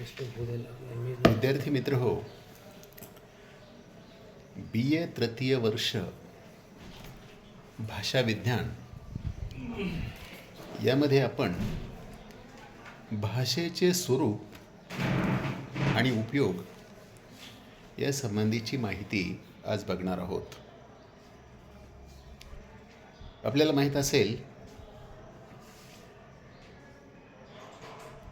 विद्यार्थी मित्र हो बी ए तृतीय वर्ष भाषा विज्ञान यामध्ये आपण भाषेचे स्वरूप आणि उपयोग या संबंधीची माहिती आज बघणार आहोत. आपल्याला माहीत असेल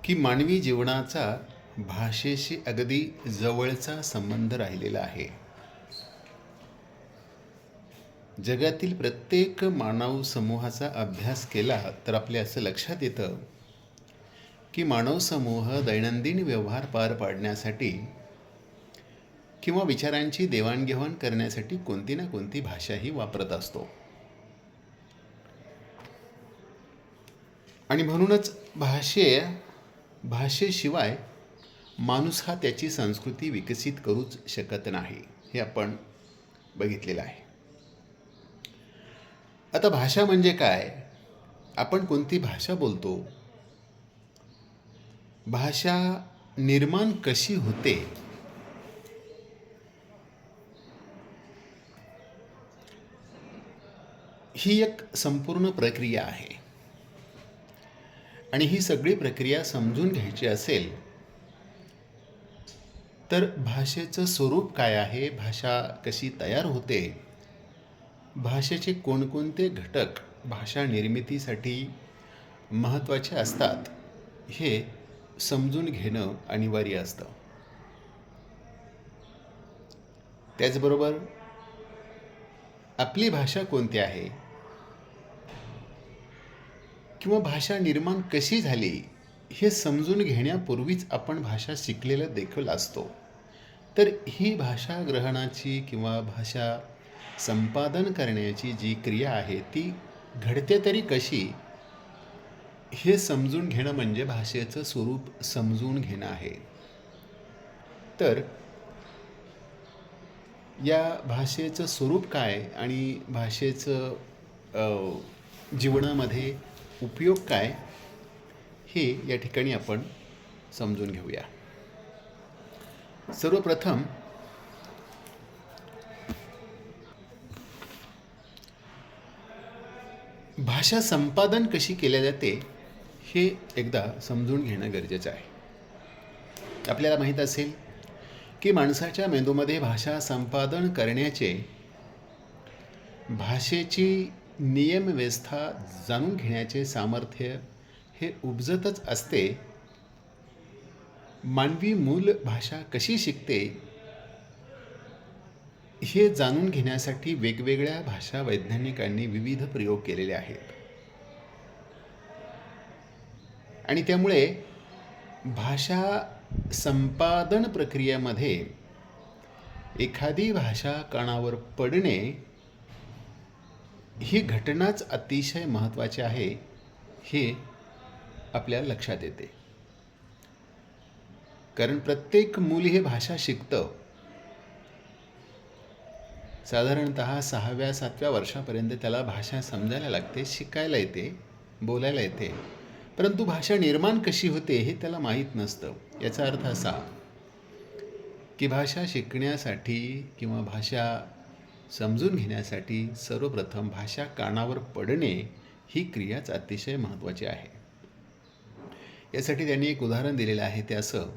की मानवी जीवनाचा भाषेशी अगदी जवळचा संबंध राहिलेला आहे. जगातील प्रत्येक मानव समूहाचा अभ्यास केला तर आपल्या असं लक्षात येतं की मानव समूह दैनंदिन व्यवहार पार पाडण्यासाठी किंवा विचारांची देवाणघेवाण करण्यासाठी कोणती ना कोणती भाषाही वापरत असतो. आणि म्हणूनच भाषे भाषेशिवाय माणूस हा त्याची संस्कृती विकसित करूच शकत नाही हे आपण बघितलेलं आहे. आता भाषा म्हणजे काय? आपण कोणती भाषा बोलतो? भाषा निर्माण कशी होते? ही एक संपूर्ण प्रक्रिया आहे. आणि ही सगळी प्रक्रिया समजून घ्यायची असेल तर भाषेचं स्वरूप काय आहे? भाषा कशी तयार होते? भाषेचे कोणकोणते घटक भाषा निर्मितीसाठी महत्त्वाचे असतात? हे समजून घेणं अनिवार्य असतं. त्याचबरोबर आपली भाषा कोणती आहे? किंवा भाषा निर्माण कशी झाली? हे समजून घेण्यापूर्वीच आपण भाषा शिकलेला देखील असतो. तर ही भाषा ग्रहणाची किंवा भाषा संपादन करण्याची जी क्रिया आहे ती घडते तरी कशी? हे समजून घेणं म्हणजे भाषेचं स्वरूप समजून घेणं आहे. तर या भाषेचं स्वरूप काय आणि भाषेचं जीवनामध्ये उपयोग काय हे या ठिकाणी आपण समजून घेऊया. सर्वप्रथम भाषा संपादन कशी केल्या जाते हे एकदा समजून घेणं गरजेचं आहे. आपल्याला माहीत असेल की माणसाच्या मेंदूमध्ये भाषा संपादन करण्याचे भाषेची नियमव्यवस्था जाणून घेण्याचे सामर्थ्य हे उपजतच असते. मानवी मूल भाषा कशी शिकते? हे जाणून घेण्यासाठी वेगवेगळ्या भाषा वैज्ञानिकांनी विविध प्रयोग केलेले आहेत. आणि त्यामुळे भाषा संपादन प्रक्रियेमध्ये एखादी भाषा कानावर पडणे ही घटनाच अतिशय महत्त्वाची आहे. हे आपल्या लक्षात येते. कारण प्रत्येक मूल हे भाषा शिकतं. साधारणत सहाव्या सातव्या वर्षापर्यंत त्याला भाषा समजायला लागते शिकायला येते बोलायला येते. परंतु भाषा निर्माण कशी होते हे त्याला माहीत नसतं. याचा अर्थ असा की भाषा शिकण्यासाठी किंवा भाषा समजून घेण्यासाठी सर्वप्रथम भाषा कानावर पडणे ही क्रियाच अतिशय महत्त्वाची आहे. यासाठी त्यांनी एक उदाहरण दिलेलं आहे ते असं.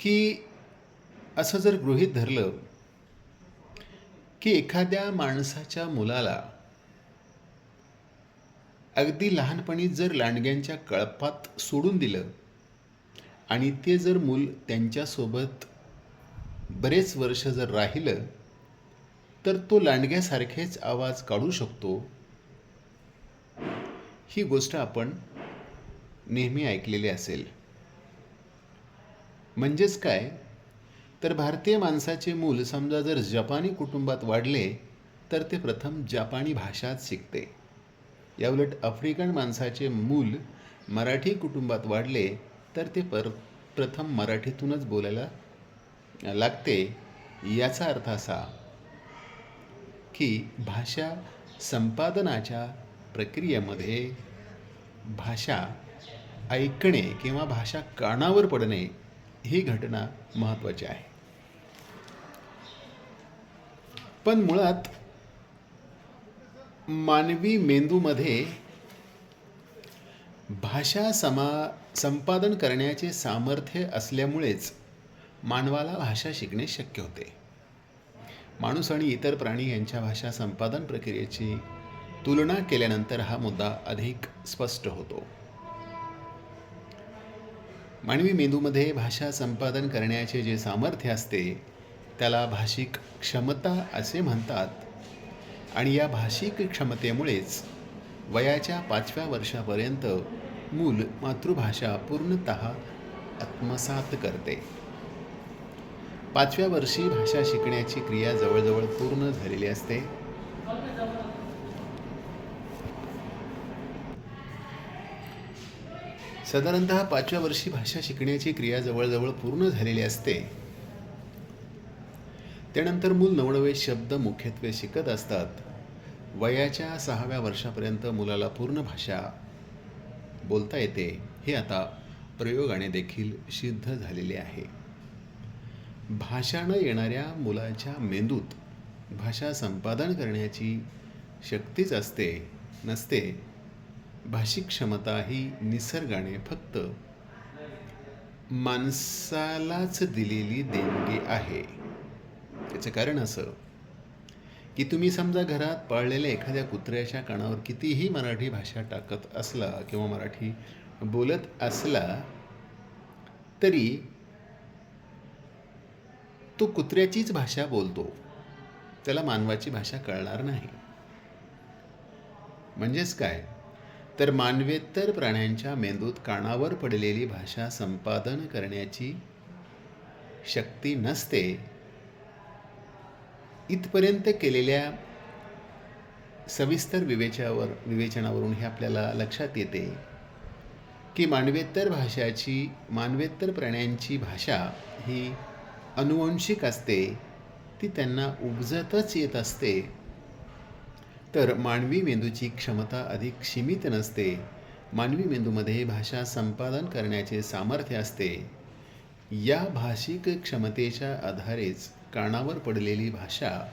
की असं जर गृहीत धरलं की एखाद्या माणसाच्या मुलाला अगदी लहानपणी जर लांडग्यांच्या कळपात सोडून दिलं आणि ते जर मूल त्यांच्यासोबत बरेच वर्ष जर राहिलं तर तो लांडग्यासारखेच आवाज काढू शकतो ही गोष्ट आपण नेहमी ऐकलेली असेल. म्हणजेच काय? तर भारतीय माणसाचे मूल समजा जर जपानी कुटुंबात वाढले तर ते प्रथम जपानी भाषाच शिकते. याउलट आफ्रिकन माणसाचे मूल मराठी कुटुंबात वाढले तर ते पर प्रथम मराठीतूनच बोलायला लागते याचा अर्थ असा की भाषा संपादनाच्या प्रक्रियेमध्ये भाषा ऐकणे किंवा भाषा कानावर पडणे ही घटना महत्त्वाची आहे. पण मुळात मानवी मेंदूमध्ये भाषा समा संपादन करण्याचे सामर्थ्य असल्यामुळेच मानवाला भाषा शिकणे शक्य होते. माणूस आणि इतर प्राणी यांच्या भाषा संपादन प्रक्रियेची तुलना केल्यानंतर हा मुद्दा अधिक स्पष्ट होतो. मानवी मेंदूमध्ये भाषा संपादन करण्याचे जे सामर्थ्य असते त्याला भाषिक क्षमता असे म्हणतात. आणि या भाषिक क्षमतेमुळेच वयाच्या पाचव्या वर्षापर्यंत मूल मातृभाषा पूर्णत आत्मसात करते. पाचव्या वर्षी भाषा शिकण्याची क्रिया जवळजवळ पूर्ण झालेली असते. साधारणतः पाचव्या वर्षी भाषा शिकण्याची क्रिया जवळजवळ पूर्ण झालेली असते. त्यानंतर मूल नवनवे शब्द मुख्यत्वे शिकत असतात. वयाच्या सहाव्या वर्षापर्यंत मुलाला पूर्ण भाषा बोलता येते. हे आता प्रयोगाने देखील सिद्ध झालेले आहे. भाषा न येणाऱ्या मुलाच्या मेंदूत भाषा संपादन करण्याची शक्तीच असते नसते. भाषिक क्षमता ही निसर्गाने फक्त माणसालाच दिलेली देणगी आहे. त्याचं कारण असं की तुम्ही समजा घरात पाळलेल्या एखाद्या कुत्र्याच्या कानावर कितीही मराठी भाषा टाकत असला किंवा मराठी बोलत असला तरी तो कुत्र्याचीच भाषा बोलतो. त्याला मानवाची भाषा कळणार नाही. म्हणजेच काय? तर मानवेत्तर प्राण्यांच्या मेंदूत कानावर पडलेली भाषा संपादन करण्याची शक्ती नसते. इथपर्यंत केलेल्या सविस्तर विवेचावर विवेचनावरून हे आपल्याला लक्षात येते की मानवेत्तर भाषाची मानवेत्तर प्राण्यांची भाषा ही अनुवंशिक असते ती त्यांना उपजतच येत असते. तर मानवी मेंदूची क्षमता अधिक सीमित नसते. मानवी मेंदूमध्ये भाषा संपादन करण्याचे सामर्थ्य असते. या भाषिक क्षमतेच्या आधारेच कानावर पडलेली भाषा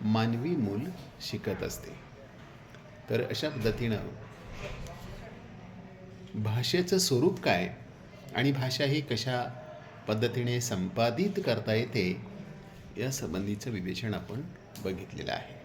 मानवी मूल शिकत असते. तर अशा पद्धतीनं भाषेचं स्वरूप काय आणि भाषा ही कशा पद्धतीने संपादित करता येते या संबंधीचं विवेचन आपण बघितलेलं आहे.